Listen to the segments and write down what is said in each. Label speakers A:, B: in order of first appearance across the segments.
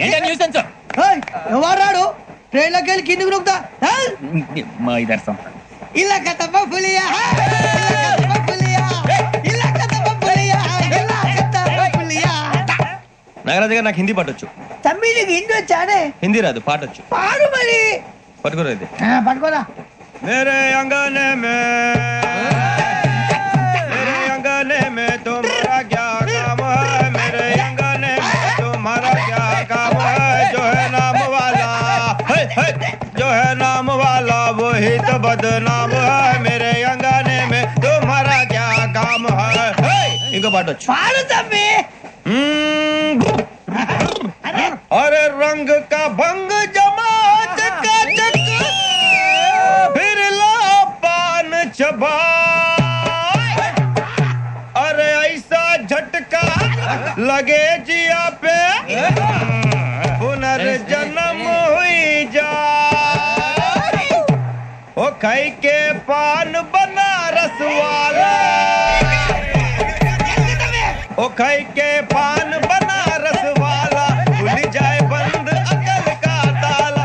A: ఏంటో న్యూసెన్స్
B: ఎవరాడు ట్రైన్లోకి వెళ్ళి కిందికి నొక్కుతా
A: మా ఇదర్శం
B: ఇలా కథమ్మ పులియా ఇలా కథమ్మ పులియా ఇలా కథమ్మ పులియా ఇలా కథమ్మ పులియా
C: నాగరాజు గారు నాకు హిందీ పాటొచ్చు
B: తమ్మి నీకు ఇంటి వచ్చానే
C: హిందీ రాదు పాటొచ్చు
B: పాడు మరి
C: పట్టుకోరు అయితే
B: ఆ, పట్టుకోరా
C: मेरे अंगने जो है नाम वाला वो ही तो बदनाम है। मेरे अंगाने में तुम्हारा क्या काम है? इनको बांटो।
B: हम्म।
C: अरे रंग का भंग जमात का फिर लापान चबा। अरे ऐसा झटका लगे जिया पे। मकई के पान बनारस वाला। ओ के पान बनारस वाला, भूल जाए बंद अकल का ताला।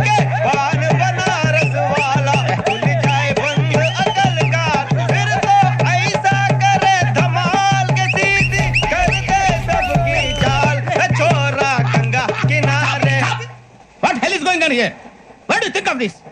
C: के पान बनारस वाला, भूल जाए बंद अकल का फिर तो ऐसा करे धमाल के कर दे सबकी चाल। छोरा गंगा किनारे।
A: Do you think of this?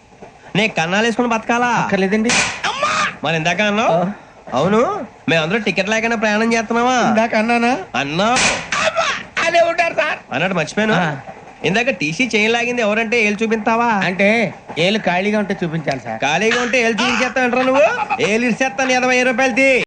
C: నే కన్నాలు వేసుకుని బతకాలా?
D: అక్కర్లేదండి.
C: మరి ఇందాక అన్నావు? అవును మేమందరూ టికెట్ లేకుండా ప్రయాణం చేస్తున్నావా
D: ఇందాక అన్నానా?
C: అన్నావు.
A: అదే ఉంటారు సార్.
C: అన్నట్టు మర్చిపోయాను. ఇందాక టీసీ చేయి లాగింది ఎవరంటే ఏళ్ళు చూపిస్తావా?
D: అంటే ఏళ్ళు ఖాళీగా ఉంటే చూపించాలి సార్.
C: ఖాళీగా ఉంటే ఏళ్ళు చూపించేస్తావు నువ్వు? ఏళ్ళు ఇచ్చేస్తాను ఇరవై రూపాయలది.